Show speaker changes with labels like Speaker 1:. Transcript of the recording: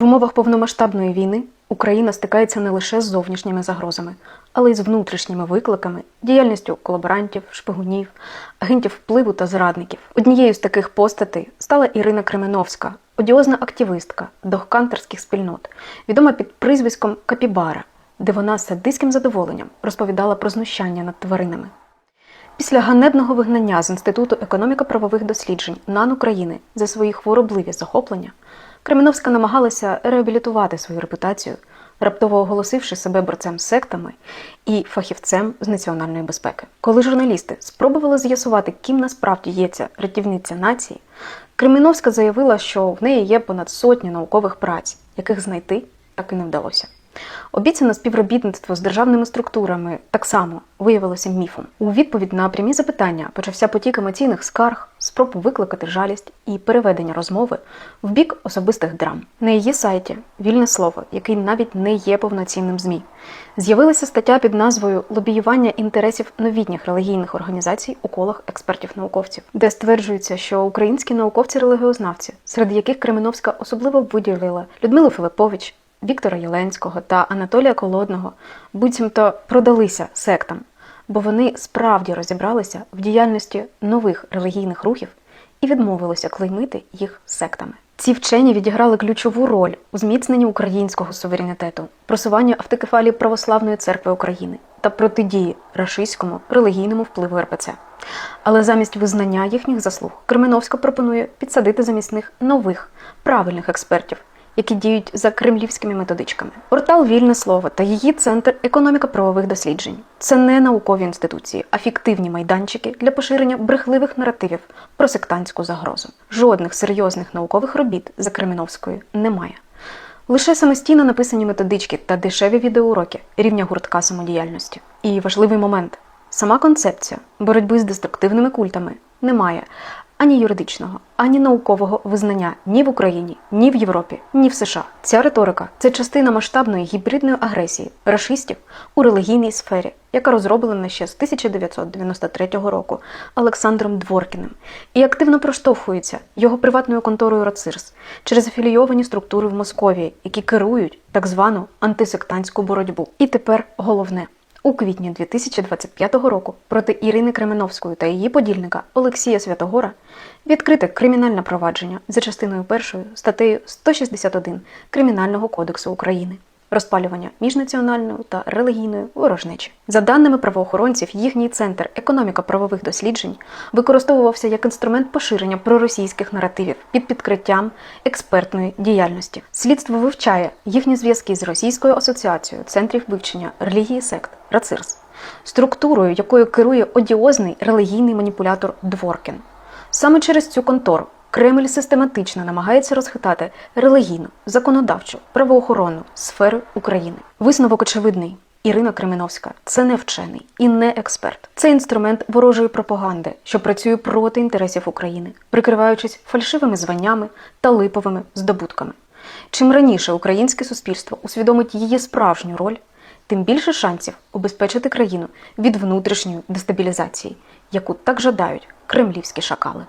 Speaker 1: В умовах повномасштабної війни Україна стикається не лише з зовнішніми загрозами, але й з внутрішніми викликами, діяльністю колаборантів, шпигунів, агентів впливу та зрадників. Однією з таких постатей стала Ірина Кременовська, одіозна активистка дохкантерських спільнот, відома під прізвиськом Капібара, де вона з садистським задоволенням розповідала про знущання над тваринами. Після ганебного вигнання з Інституту економіко-правових досліджень НАН України за свої хворобливі захоплення, Кременовська намагалася реабілітувати свою репутацію, раптово оголосивши себе борцем з сектами і фахівцем з національної безпеки. Коли журналісти спробували з'ясувати, ким насправді є ця рятівниця нації, Кременовська заявила, що в неї є понад сотні наукових праць, яких знайти так і не вдалося. Обіцяне співробітництво з державними структурами так само виявилося міфом. У відповідь на прямі запитання почався потік емоційних скарг, спроб викликати жалість і переведення розмови в бік особистих драм. На її сайті вільне слово, який навіть не є повноцінним змі. З'явилася стаття під назвою Лобіювання інтересів новітніх релігійних організацій у колах експертів-науковців, де стверджується, що українські науковці-релігіознавці, серед яких Кременовська особливо виділила Людмилу Филипович, Віктора Єленського та Анатолія Колодного буцімто продалися сектам, бо вони справді розібралися в діяльності нових релігійних рухів і відмовилися клеймити їх сектами. Ці вчені відіграли ключову роль у зміцненні українського суверенітету, просуванню автокефалії Православної церкви України та протидії рашистському релігійному впливу РПЦ. Але замість визнання їхніх заслуг Кременовська пропонує підсадити замість них нових правильних експертів, які діють за кремлівськими методичками. Портал Вільне слово та її центр економіко-правових досліджень це не наукові інституції, а фіктивні майданчики для поширення брехливих наративів про сектантську загрозу. Жодних серйозних наукових робіт за Кременовською немає. Лише самостійно написані методички та дешеві відеоуроки рівня гуртка самодіяльності. І важливий момент: сама концепція боротьби з деструктивними культами не має ані юридичного, ані наукового визнання ні в Україні, ні в Європі, ні в США. Ця риторика це частина масштабної гібридної агресії рашистів у релігійній сфері, яка розроблена ще з 1993 року Олександром Дворкіним і активно проштовхується його приватною конторою Роцирс через афілійовані структури в Московії, які керують так звану антисектантську боротьбу. І тепер головне. У квітні 2025 року проти Ірини Кременовської та її подільника Олексія Святогора відкрите кримінальне провадження за частиною першою статтею 161 Кримінального кодексу України. Розпалювання міжнаціональної та релігійної ворожнечі. За даними правоохоронців, їхній центр економіко-правових досліджень використовувався як інструмент поширення проросійських наративів під підкриттям експертної діяльності. Слідство вивчає їхні зв'язки з Російською асоціацією центрів вивчення релігії сект РАЦИРС, структурою, якою керує одіозний релігійний маніпулятор Дворкін. Саме через цю контору Кремль систематично намагається розхитати релігійну, законодавчу, правоохоронну сфери України. Висновок очевидний. Ірина Кременовська це не вчений і не експерт. Це інструмент ворожої пропаганди, що працює проти інтересів України, прикриваючись фальшивими званнями та липовими здобутками. Чим раніше українське суспільство усвідомить її справжню роль, тим більше шансів убезпечити країну від внутрішньої дестабілізації, яку так жадають кремлівські шакали.